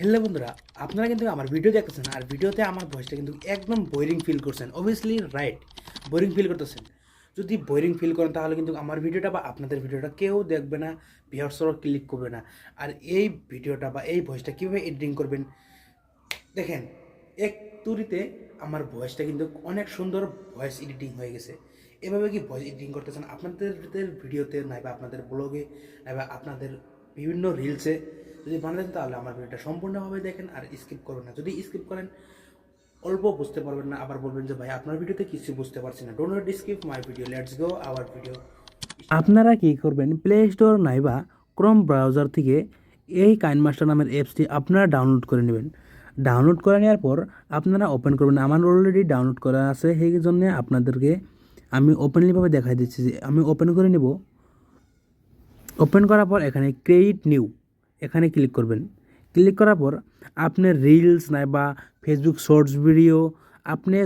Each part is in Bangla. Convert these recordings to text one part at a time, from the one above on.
হ্যালো বন্ধুরা, আপনারা কিন্তু আমার ভিডিও দেখতেছেন আর ভিডিওতে আমার ভয়েসটা কিন্তু একদম বোরিং ফিল করছেন। অবভিয়াসলি রাইট বোরিং ফিল করতেছেন। যদি বোরিং ফিল করেন তাহলে কিন্তু আমার ভিডিওটা বা আপনাদের ভিডিওটা কেউ দেখবে না ভিউয়ার্সরাও ক্লিক করবে না। আর এই ভিডিওটা বা এই ভয়েসটা কীভাবে এডিটিং করবেন? দেখেন, এক তুরিতে আমার ভয়েসটা কিন্তু অনেক সুন্দর ভয়েস এডিটিং হয়ে গেছে। এভাবে কি ভয়েস এডিটিং করতেছেন আপনাদের ভিডিওতে নাই বা আপনাদের ব্লগে নাই বা আপনাদের বিভিন্ন রিলসে যদি বানাতেন তাহলে আমার ভিডিওটা সম্পূর্ণভাবে দেখেন আর স্কিপ করবেন না। যদি স্কিপ করেন, অল্প বুঝতে পারবেন না, আবার বলবেন যে, ভাই, আপনার ভিডিওতে কিছু বুঝতে পারছি না। Don't skip my video let's go our video আপনারা কি করবেন প্লে স্টোর নাইবা ক্রোম ব্রাউজার থেকে এই কাইন মাস্টার নামের অ্যাপসটি আপনারা ডাউনলোড করে নেবেন। ডাউনলোড করে নেওয়ার পর আপনারা ওপেন করবেন। আমার অলরেডি ডাউনলোড করা আছে, সেই জন্য আপনাদেরকে আমি ওপেনলিভাবে দেখাই দিচ্ছি যে, আমি ওপেন করে নেব। ওপেন করার পর এখানে ক্রেডিট নিউ এখানে ক্লিক করবেন। ক্লিক করার পর আপনার রিলস নাই বা ফেসবুক শর্টস ভিডিও আপনি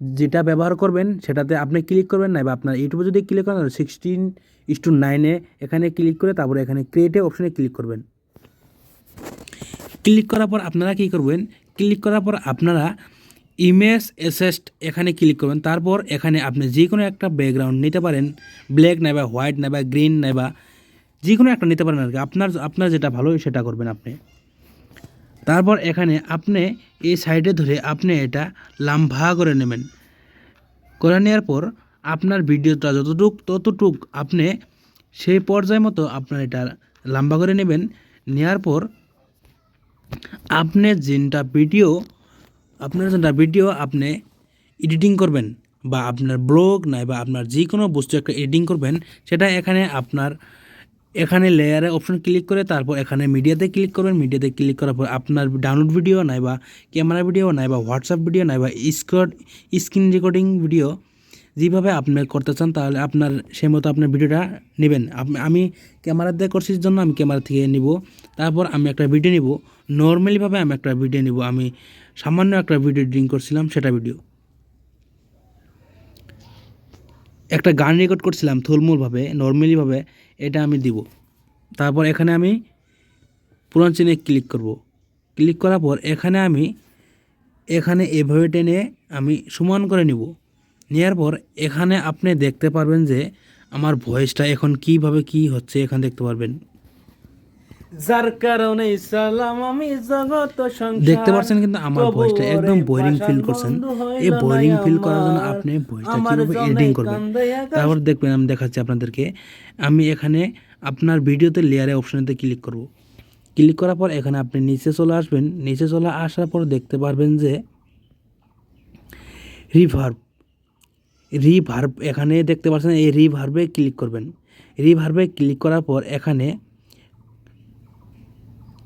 যেটা ব্যবহার করবেন সেটাতে আপনি ক্লিক করবেন নাই বা আপনার ইউটিউবে যদি ক্লিক করেন সিক্সটিন ইস টু নাইনে এখানে ক্লিক করে তারপরে এখানে ক্রিয়েটে অপশনে ক্লিক করবেন। ক্লিক করার পর আপনারা কী করবেন? ক্লিক করার পর আপনারা ইমেজ অ্যাসেস্ট এখানে ক্লিক করবেন। তারপর এখানে আপনি যে কোনো একটা ব্যাকগ্রাউন্ড নিতে পারেন। ব্ল্যাক নাইবা হোয়াইট নাইবা গ্রিন নাইবা যে কোনো একটা নিতে পারেন আর কি। আপনার আপনার যেটা ভালো সেটা করবেন আপনি। তারপর এখানে আপনি এই সাইডে ধরে আপনি এটা লাম্ভা করে নেবেন। করে নেওয়ার পর আপনার ভিডিওটা যতটুক, ততটুক আপনি সেই পর্যায় মতো আপনার এটা লম্বা করে নেবেন। নেওয়ার পর আপনি যেটা ভিডিও, আপনার যেটা ভিডিও আপনি এডিটিং করবেন বা আপনার ব্লগ নাই বা আপনার যে কোনো বস্তু একটা এডিটিং করবেন, সেটা এখানে আপনার এখানে লেয়ারে অপশন ক্লিক করে তারপর এখানে মিডিয়াতে ক্লিক করবেন। মিডিয়াতে ক্লিক করার পর আপনার ডাউনলোড ভিডিও নাই বা ক্যামেরা ভিডিও নাই বা হোয়াটসঅ্যাপ ভিডিও নাই বা স্কট স্ক্রিন রেকর্ডিং ভিডিও যেভাবে আপনি করতে চান তাহলে আপনার সেই মতো আপনার ভিডিওটা নেবেন। আমি ক্যামেরা দিয়ে করছি জন্য আমি ক্যামেরা থেকে নিব। তারপর আমি একটা ভিডিও নিব। নর্মালিভাবে আমি একটা ভিডিও নিব। আমি সামান্য একটা ভিডিও এডিটিং করছিলাম সেটা ভিডিও একটা গান রেকর্ড করছিলাম থুলমুলভাবে নর্মালিভাবে এটা আমি দিব। তারপর এখানে আমি পুরান চিনে ক্লিক করব। ক্লিক করার পর এখানে আমি, এখানে এভাবে টেনে আমি সমান করে নিব। নেওয়ার পর এখানে আপনি দেখতে পারবেন যে আমার ভয়েসটা এখন কীভাবে কি হচ্ছে এখানে দেখতে পারবেন। যার কারণে সালাম আমি জগত দেখতে পাচ্ছেন কিন্তু আমার ভয়েসটা একদম বোরিং ফিল করছেন। এই বোরিং ফিল করার জন্য আপনি ভয়েসটা কীভাবে এডিটিং করবেন? তারপর দেখবেন আমি দেখাচ্ছি আপনাদেরকে। আমি এখানে আপনার ভিডিওতে লেয়ারে অপশনেতে ক্লিক করব। ক্লিক করার পর এখানে আপনি নিচে চলে আসবেন। নিচে চলে আসার পর দেখতে পারবেন যে রিভার্ব রিভার্ব এখানে দেখতে পাচ্ছেন এই রিভার্বে ক্লিক করবেন। রিভার্বে ক্লিক করার পর এখানে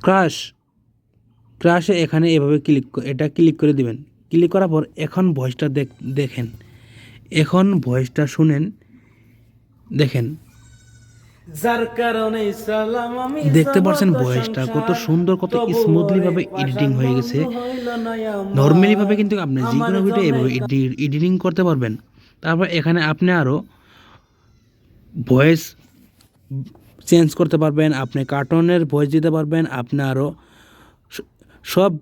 ক্রাশ। ক্রাশে এখানে এভাবে ক্লিক এটা ক্লিক করে দিবেন। ক্লিক করার পর এখন ভয়েসটা দেখ দেখেন। এখন ভয়েসটা শুনেন। দেখেন। যার কারণে সালাম আমি দেখতে পাচ্ছেন ভয়েসটা কত সুন্দর কত স্মুথলি ভাবে এডিটিং হয়ে গেছে। বন্ধু হইল না আমার। নর্মালি ভাবে কিন্তু আপনি যে কোনো ভিডিও এভাবে এডিটিং করতে পারবেন। তারপর এখানে আপনি আরও ভয়েস চেঞ্জ করতে পারবেন, আপনি কার্টুনের ভয়েস দিতে পারবেন, আপনি আরও সব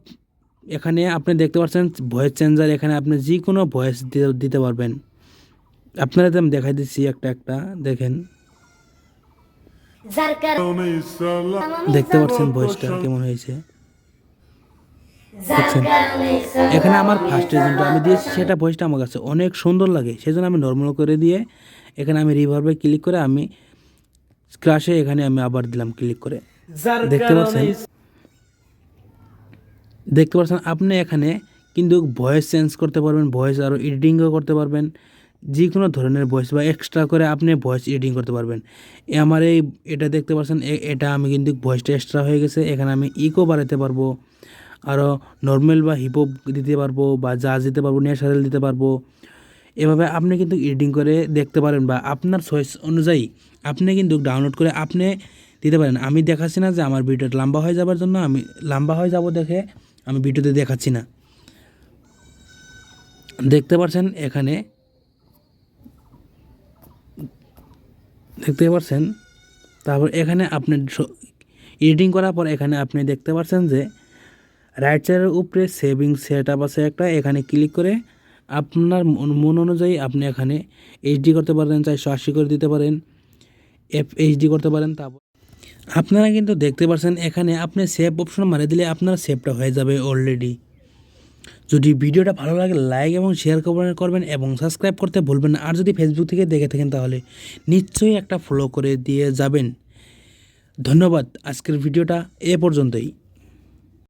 এখানে আপনি দেখতে পাচ্ছেন ভয়েস চেঞ্জার এখানে আপনি যে কোনো ভয়েস দিতে পারবেন। আপনারা তো আমি দেখাই দিচ্ছি একটা একটা, দেখেন। দেখতে পাচ্ছেন ভয়েসটা কেমন হয়েছে? দেখছেন? এখানে আমার ফার্স্ট যেটা আমি দিয়েছি সেটা ভয়েসটা আমার কাছে অনেক সুন্দর লাগে, সেজন্য আমি নর্মাল করে দিয়ে এখানে আমি রিভার্বে ক্লিক করে আমি ক্রাশে এখানে আমি আবার দিলাম ক্লিক করে। দেখতে পাচ্ছেন? দেখতে পাচ্ছেন আপনি এখানে কিন্তু ভয়েস চেঞ্জ করতে পারবেন ভয়েস আরও এডিটিংও করতে পারবেন। যে কোনো ধরনের ভয়েস বা এক্সট্রা করে আপনি ভয়েস এডিটিং করতে পারবেন। এ আমার এই এটা দেখতে পাচ্ছেন এটা আমি কিন্তু ভয়েসটা এক্সট্রা হয়ে গেছে এখানে আমি ইকো বাড়াতে পারব। আরও নর্মাল বা হিপহপ দিতে পারব বা জাজ দিতে পারব ন্যাচারাল দিতে পারব। এভাবে আপনি কিন্তু এডিটিং করে দেখতে পারেন বা আপনার চয়েস অনুযায়ী আপনি কিন্তু ডাউনলোড করে আপনি দিতে পারেন। আমি দেখাচ্ছি না যে আমার ভিডিওটা লম্বা হয়ে যাবার জন্য আমি লম্বা হয়ে যাব দেখে আমি ভিডিওতে দেখাচ্ছি না। দেখতে পাচ্ছেন এখানে? দেখতে পাচ্ছেন তারপর এখানে আপনি এডিটিং করার পর এখানে আপনি দেখতে পাচ্ছেন যে রাইট সাইডের উপরে সেভিং সেট আপ আছে একটা। এখানে ক্লিক করে আপনার মন অনুযায়ী আপনি এখানে এইচডি করতে পারেন, চারশো আশি করে দিতে পারেন এফ এইচডি করতে পারেন, তারপর আপনারা কিন্তু দেখতে পাচ্ছেন এখানে আপনি সেভ অপশন মারে দিলে আপনার সেভটা হয়ে যাবে অলরেডি যদি ভিডিওটা ভালো লাগে লাইক এবং শেয়ার করবেন এবং সাবস্ক্রাইব করতে ভুলবেন না। আর যদি ফেসবুক থেকে দেখে থাকেন তাহলে নিশ্চয়ই একটা ফলো করে দিয়ে যাবেন। ধন্যবাদ। আজকের ভিডিওটা এ পর্যন্তই।